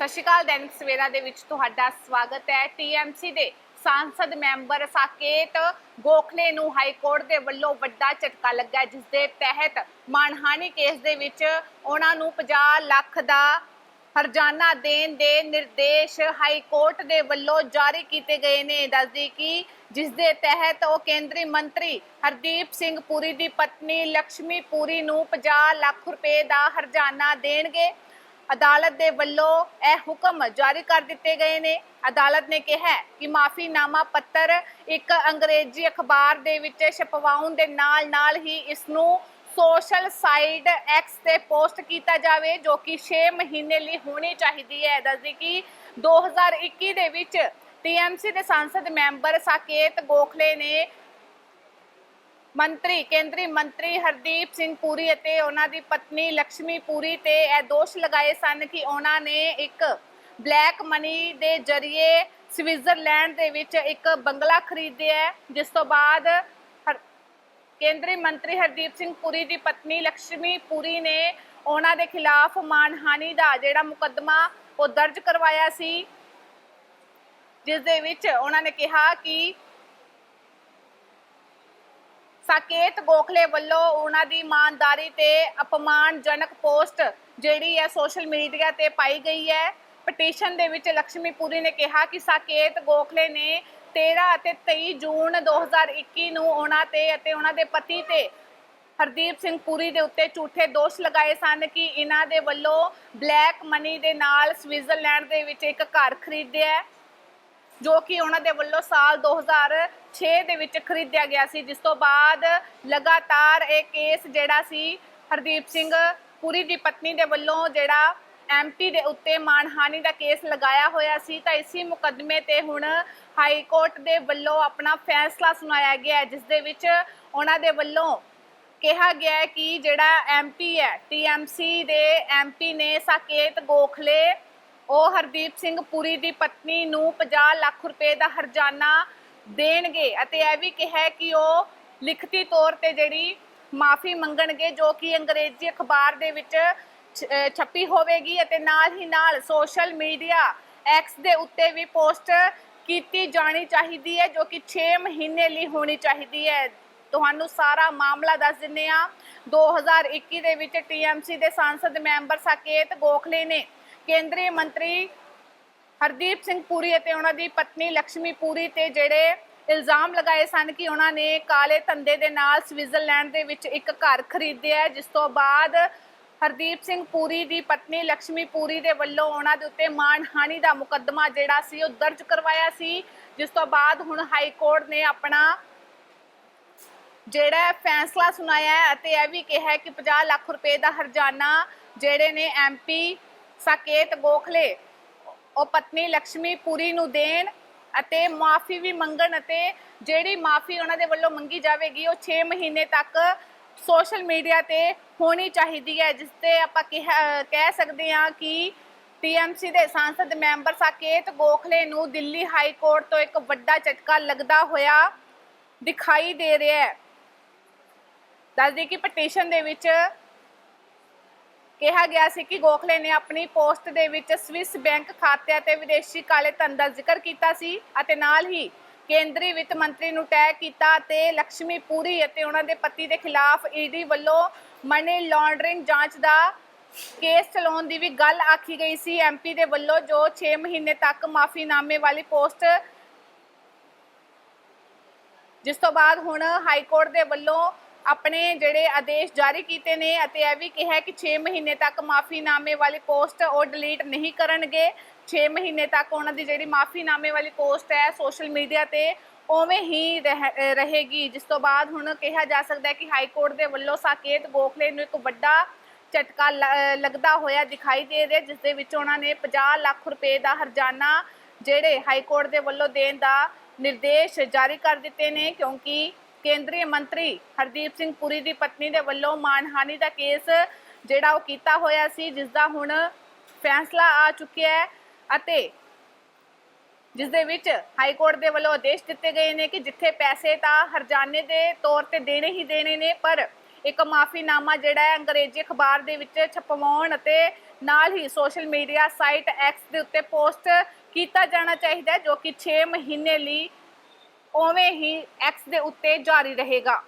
ਸਤਿ ਸ਼੍ਰੀ ਅਕਾਲ ਦੈਨਿਕ ਸਵੇਰਾ ਦੇ ਵਿੱਚ ਤੁਹਾਡਾ ਸਵਾਗਤ ਹੈ ਟੀਐਮਸੀ ਦੇ ਸੰਸਦ ਮੈਂਬਰ ਸਾਕੇਤ ਗੋਖਲੇ ਨੂੰ ਹਾਈ ਕੋਰਟ ਦੇ ਵੱਲੋਂ ਵੱਡਾ ਝਟਕਾ ਲੱਗਾ ਜਿਸ ਦੇ ਤਹਿਤ ਮਾਨਹਾਨੀ ਕੇਸ ਦੇ ਵਿੱਚ ਉਹਨਾਂ ਨੂੰ 50 ਲੱਖ ਦਾ ਹਰਜਾਨਾ ਦੇਣ ਦੇ ਨਿਰਦੇਸ਼ ਹਾਈ ਕੋਰਟ ਦੇ ਵੱਲੋਂ ਜਾਰੀ ਕੀਤੇ ਗਏ ਨੇ। ਦੱਸਦੀ ਕਿ ਜਿਸ ਦੇ ਤਹਿਤ ਉਹ ਕੇਂਦਰੀ ਮੰਤਰੀ ਹਰਦੀਪ ਸਿੰਘ ਪੁਰੀ ਦੀ ਪਤਨੀ ਲక్ష్ਮੀ ਪੁਰੀ ਨੂੰ 50 ਲੱਖ ਰੁਪਏ ਦਾ ਹਰਜਾਨਾ ਦੇਣਗੇ। ਅਦਾਲਤ ਦੇ ਵੱਲੋਂ ਇਹ ਹੁਕਮ ਜਾਰੀ ਕਰ ਦਿੱਤੇ ਗਏ ਨੇ। ਅਦਾਲਤ ਨੇ ਕਿਹਾ ਕਿ ਮਾਫੀਨਾਮਾ ਪੱਤਰ ਇੱਕ ਅੰਗਰੇਜ਼ੀ ਅਖਬਾਰ ਦੇ ਵਿੱਚ ਛਪਵਾਉਣ ਦੇ ਨਾਲ-ਨਾਲ ਹੀ ਇਸ ਨੂੰ ਸੋਸ਼ਲ ਸਾਈਟ ਐਕਸ ਤੇ ਪੋਸਟ ਕੀਤਾ ਜਾਵੇ, ਜੋ ਕਿ 6 ਮਹੀਨੇ ਲਈ ਹੋਣੀ ਚਾਹੀਦੀ ਹੈ। ਦੱਸਦੀ ਕਿ 2021 ਦੇ ਵਿੱਚ ਟੀਐਮਸੀ ਦੇ ਸੰਸਦ ਮੈਂਬਰ ਸਾਕੇਤ ਗੋਖਲੇ ਨੇ ਮੰਤਰੀ, ਕੇਂਦਰੀ ਮੰਤਰੀ ਹਰਦੀਪ ਸਿੰਘ ਪੂਰੀ ਅਤੇ ਉਹਨਾਂ ਦੀ ਪਤਨੀ ਲక్ష్ਮੀ ਪੂਰੀ ਤੇ ਇਹ ਦੋਸ਼ ਲਗਾਏ ਸਨ ਕਿ ਉਹਨਾਂ ਨੇ ਇੱਕ ਬਲੈਕ ਮਨੀ ਦੇ ਜ਼ਰੀਏ ਸਵਿਟਜ਼ਰਲੈਂਡ ਦੇ ਵਿੱਚ ਇੱਕ ਬੰਗਲਾ ਖਰੀਦਿਆ ਜਿਸ ਤੋਂ ਬਾਅਦ ਕੇਂਦਰੀ ਮੰਤਰੀ ਹਰਦੀਪ ਸਿੰਘ ਪੁਰੀ ਦੀ ਪਤਨੀ ਲక్ష్ਮੀ ਪੁਰੀ ਨੇ ਉਹਨਾਂ ਦੇ ਖਿਲਾਫ ਮਾਨਹਾਨੀ ਦਾ ਜਿਹੜਾ ਮੁਕੱਦਮਾ ਉਹ ਦਰਜ ਕਰਵਾਇਆ ਸੀ, ਜਿਸ ਦੇ ਵਿੱਚ ਉਹਨਾਂ ਨੇ ਕਿਹਾ ਕਿ ਸਾਕੇਤ ਗੋਖਲੇ ਵੱਲੋਂ ਉਹਨਾਂ ਦੀ ਇਮਾਨਦਾਰੀ ਤੇ ਅਪਮਾਨਜਨਕ ਪੋਸਟ ਜਿਹੜੀ ਹੈ ਸੋਸ਼ਲ ਮੀਡੀਆ ਤੇ ਪਾਈ ਗਈ ਹੈ। ਪਟੀਸ਼ਨ ਦੇ ਵਿੱਚ ਲక్ష్ਮੀ ਪੁਰੀ ਨੇ ਕਿਹਾ ਕਿ ਸਾਕੇਤ ਗੋਖਲੇ ਨੇ 13 ਅਤੇ 23 ਜੂਨ 2021 ਨੂੰ ਉਹਨਾਂ ਤੇ ਅਤੇ ਉਹਨਾਂ ਦੇ ਪਤੀ ਤੇ ਹਰਦੀਪ ਸਿੰਘ ਪੁਰੀ ਦੇ ਉੱਤੇ ਝੂਠੇ ਦੋਸ਼ ਲਗਾਏ ਸਨ ਕਿ ਇਹਨਾਂ ਦੇ ਵੱਲੋਂ ਬਲੈਕ ਮਨੀ ਦੇ ਨਾਲ ਸਵਿਟਜ਼ਰਲੈਂਡ ਦੇ ਵਿੱਚ ਇੱਕ ਘਰ ਖਰੀਦਿਆ ਜੋ ਕਿ ਉਹਨਾਂ ਦੇ ਵੱਲੋਂ ਸਾਲ 2006 ਦੇ ਵਿੱਚ ਖਰੀਦਿਆ ਗਿਆ ਸੀ, ਜਿਸ ਤੋਂ ਬਾਅਦ ਲਗਾਤਾਰ ਇਹ ਕੇਸ ਜਿਹੜਾ ਸੀ, ਹਰਦੀਪ ਸਿੰਘ ਪੁਰੀ ਦੀ ਪਤਨੀ ਦੇ ਵੱਲੋਂ ਜਿਹੜਾ ਐਮਪੀ ਦੇ ਉੱਤੇ ਮਾਨਹਾਨੀ ਦਾ ਕੇਸ ਲਗਾਇਆ ਹੋਇਆ ਸੀ, ਤਾਂ ਇਸੇ ਮੁਕੱਦਮੇ ਤੇ ਹੁਣ ਹਾਈ ਕੋਰਟ ਦੇ ਵੱਲੋਂ ਆਪਣਾ ਫੈਸਲਾ ਸੁਣਾਇਆ ਗਿਆ ਜਿਸ ਦੇ ਵਿੱਚ ਉਹਨਾਂ ਦੇ ਵੱਲੋਂ ਕਿਹਾ ਗਿਆ ਹੈ ਕਿ ਜਿਹੜਾ ਐਮਪੀ ਹੈ ਟੀਐਮਸੀ ਦੇ ਐਮਪੀ ਨੇ ਸਾਕੇਤ ਗੋਖਲੇ ਉਹ ਹਰਦੀਪ ਸਿੰਘ ਪੁਰੀ ਦੀ ਪਤਨੀ ਨੂੰ 50 ਲੱਖ ਰੁਪਏ ਦਾ ਹਰਜਾਨਾ ਦੇਣਗੇ ਅਤੇ ਇਹ ਵੀ ਕਿਹਾ ਕਿ ਉਹ ਲਿਖਤੀ ਤੌਰ ਤੇ ਜਿਹੜੀ ਮਾਫੀ ਮੰਗਣਗੇ, ਜੋ ਕਿ ਅੰਗਰੇਜ਼ੀ ਅਖਬਾਰ ਦੇ ਵਿੱਚ ਛਪੀ ਹੋਵੇਗੀ ਅਤੇ ਨਾਲ ਹੀ ਨਾਲ ਸੋਸ਼ਲ ਮੀਡੀਆ ਐਕਸ ਦੇ ਉੱਤੇ ਵੀ ਪੋਸਟ ਕੀਤੀ ਜਾਣੀ ਚਾਹੀਦੀ ਹੈ, ਜੋ ਕਿ 6 ਮਹੀਨੇ ਲਈ ਹੋਣੀ ਚਾਹੀਦੀ ਹੈ। ਤੁਹਾਨੂੰ ਸਾਰਾ ਮਾਮਲਾ ਦੱਸ ਦਿੰਨੇ ਆ 2021 ਦੇ ਵਿੱਚ ਟੀਐਮਸੀ ਦੇ ਸੰਸਦ ਮੈਂਬਰ ਸਾਕੇਤ ਗੋਖਲੇ ਨੇ ਕੇਂਦਰੀ ਮੰਤਰੀ ਹਰਦੀਪ ਸਿੰਘ ਪੂਰੀ ਅਤੇ ਉਹਨਾਂ ਦੀ ਪਤਨੀ ਲక్ష్ਮੀ ਪੂਰੀ ਤੇ ਜਿਹੜੇ ਇਲਜ਼ਾਮ ਲਗਾਏ ਸਨ ਕਿ ਉਹਨਾਂ ਨੇ ਕਾਲੇ ਧੰਦੇ ਦੇ ਨਾਲ ਸਵਿਟਜ਼ਰਲੈਂਡ ਦੇ ਵਿੱਚ ਇੱਕ ਘਰ ਖਰੀਦਿਆ ਜਿਸ ਤੋਂ ਬਾਅਦ ਹਰਦੀਪ ਸਿੰਘ ਪੂਰੀ ਦੀ ਪਤਨੀ ਲక్ష్ਮੀ ਪੂਰੀ ਦੇ ਵੱਲੋਂ ਉਹਨਾਂ ਦੇ ਉੱਤੇ ਮਾਨਹਾਨੀ ਦਾ ਮੁਕੱਦਮਾ ਜਿਹੜਾ ਸੀ ਉਹ ਦਰਜ ਕਰਵਾਇਆ ਸੀ, ਜਿਸ ਤੋਂ ਬਾਅਦ ਹੁਣ ਹਾਈ ਕੋਰਟ ਨੇ ਆਪਣਾ ਜਿਹੜਾ ਫੈਸਲਾ ਸੁਣਾਇਆ ਹੈ ਅਤੇ ਇਹ ਵੀ ਕਿਹਾ ਕਿ 50 ਲੱਖ ਰੁਪਏ ਦਾ ਹਰਜਾਨਾ ਜਿਹੜੇ ਨੇ ਐਮਪੀ ਸਾਕੇਤ ਗੋਖਲੇ। ਉਹ ਪਤਨੀ ਲక్ష్ਮੀ ਪੁਰੀ ਨੂੰ ਦੇਣ ਅਤੇ ਮਾਫੀ ਵੀ ਮੰਗਣ ਅਤੇ ਜਿਹੜੀ ਮਾਫੀ ਉਹਨਾਂ ਦੇ ਵੱਲੋਂ ਮੰਗੀ ਜਾਵੇਗੀ, ਉਹ 6 ਮਹੀਨੇ ਤੱਕ ਸੋਸ਼ਲ ਮੀਡੀਆ ਤੇ ਹੋਣੀ ਚਾਹੀਦੀ ਹੈ, ਜਿਸ ਤੇ ਆਪਾਂ ਕਿਹਾ- ਕਹਿ ਸਕਦੇ ਹਾਂ ਕਿ ਟੀਐਮਸੀ ਦੇ ਸੰਸਦ ਮੈਂਬਰ ਸਾਕੇਤ ਗੋਖਲੇ ਨੂੰ ਦਿੱਲੀ ਹਾਈ ਕੋਰਟ ਤੋਂ ਇੱਕ ਵੱਡਾ ਝਟਕਾ ਲੱਗਦਾ ਹੋਇਆ ਦਿਖਾਈ ਦੇ ਰਿਹਾ ਹੈ। ਦੱਸਦੀ ਕਿ ਪਟੀਸ਼ਨ ਦੇ ਵਿੱਚ ਕਿਹਾ ਗਿਆ ਸੀ ਕਿ ਗੋਖਲੇ ਨੇ ਆਪਣੀ ਪੋਸਟ ਦੇ ਵਿੱਚ ਸਵਿਸ ਬੈਂਕ ਖਾਤਿਆਂ ਤੇ ਵਿਦੇਸ਼ੀ ਕਾਲੇ ਧਨ ਦਾ ਜ਼ਿਕਰ ਕੀਤਾ ਸੀ ਅਤੇ ਨਾਲ ਹੀ ਕੇਂਦਰੀ ਵਿੱਤ ਮੰਤਰੀ ਨੂੰ ਟੈਗ ਕੀਤਾ ਤੇ ਲక్ష్ਮੀ ਪੂਰੀ ਅਤੇ ਉਹਨਾਂ ਦੇ ਪਤੀ ਦੇ ਖਿਲਾਫ ਈਡੀ ਵੱਲੋਂ ਮਨੀ ਲਾਂਡਰਿੰਗ ਜਾਂਚ ਦਾ ਕੇਸ ਚਲਾਉਣ ਦੀ ਵੀ ਗੱਲ ਆਖੀ ਗਈ ਸੀ। ਐਮਪੀ ਦੇ ਵੱਲੋਂ ਜੋ 6 ਮਹੀਨੇ ਤੱਕ ਮਾਫੀਨਾਮੇ ਵਾਲੀ ਪੋਸਟ, ਜਿਸ ਤੋਂ ਬਾਅਦ ਹੁਣ ਹਾਈ ਕੋਰਟ ਦੇ ਵੱਲੋਂ ਆਪਣੇ ਜਿਹੜੇ ਆਦੇਸ਼ ਜਾਰੀ ਕੀਤੇ ਨੇ ਅਤੇ ਇਹ ਵੀ ਕਿਹਾ ਕਿ 6 ਮਹੀਨੇ ਤੱਕ ਮਾਫੀਨਾਮੇ ਵਾਲੀ ਪੋਸਟ ਉਹ ਡਿਲੀਟ ਨਹੀਂ ਕਰਨਗੇ। 6 ਮਹੀਨੇ ਤੱਕ ਉਹਨਾਂ ਦੀ ਜਿਹੜੀ ਮਾਫੀਨਾਮੇ ਵਾਲੀ ਪੋਸਟ ਹੈ ਸੋਸ਼ਲ ਮੀਡੀਆ ਤੇ ਉਵੇਂ ਹੀ ਰਹਿ- ਰਹੇਗੀ, ਜਿਸ ਤੋਂ ਬਾਅਦ ਹੁਣ ਕਿਹਾ ਜਾ ਸਕਦਾ ਹੈ ਕਿ ਹਾਈ ਕੋਰਟ ਦੇ ਵੱਲੋਂ ਸਾਕੇਤ ਗੋਖਲੇ ਨੂੰ ਇੱਕ ਵੱਡਾ ਝਟਕਾ ਲ- ਲੱਗਦਾ ਹੋਇਆ ਦਿਖਾਈ ਦੇ ਰਿਹਾ, ਜਿਸ ਦੇ ਵਿੱਚ ਉਹਨਾਂ ਨੇ 50 ਲੱਖ ਰੁਪਏ ਦਾ ਹਰਜਾਨਾ ਜਿਹੜੇ ਹਾਈ ਕੋਰਟ ਦੇ ਵੱਲੋਂ ਦੇਣ ਦਾ ਨਿਰਦੇਸ਼ ਜਾਰੀ ਕਰ ਦਿੱਤੇ ਨੇ, ਕਿਉਂਕਿ ਕੇਂਦਰੀ ਮੰਤਰੀ ਹਰਦੀਪ ਸਿੰਘ ਪੁਰੀ ਦੀ ਪਤਨੀ ਦੇ ਵੱਲੋਂ ਮਾਨਹਾਨੀ ਦਾ ਕੇਸ ਜਿਹੜਾ ਉਹ ਕੀਤਾ ਹੋਇਆ ਸੀ ਜਿਸ ਦਾ ਹੁਣ ਫੈਸਲਾ ਆ ਚੁੱਕਿਆ ਹੈ ਅਤੇ ਜਿਸ ਦੇ ਵਿੱਚ ਹਾਈ ਕੋਰਟ ਦੇ ਵੱਲੋਂ ਆਦੇਸ਼ ਦਿੱਤੇ ਗਏ ਨੇ ਕਿ ਜਿੱਥੇ ਪੈਸੇ ਤਾਂ ਹਰਜਾਨੇ ਦੇ ਤੌਰ ਤੇ ਦੇਣੇ ਹੀ ਦੇਣੇ ਨੇ, ਪਰ ਇੱਕ ਮਾਫੀਨਾਮਾ ਜਿਹੜਾ ਹੈ ਅੰਗਰੇਜ਼ੀ ਅਖਬਾਰ ਦੇ ਵਿੱਚ ਛਪਵਾਉਣ ਅਤੇ ਨਾਲ ਹੀ ਸੋਸ਼ਲ ਮੀਡੀਆ ਸਾਈਟ ਐਕਸ ਦੇ ਉੱਤੇ ਪੋਸਟ ਕੀਤਾ ਜਾਣਾ ਚਾਹੀਦਾ ਜੋ ਕਿ 6 ਮਹੀਨੇ ਲਈ ਉਵੇਂ ਹੀ ਐਕਸ ਦੇ ਉੱਤੇ ਜਾਰੀ ਰਹੇਗਾ।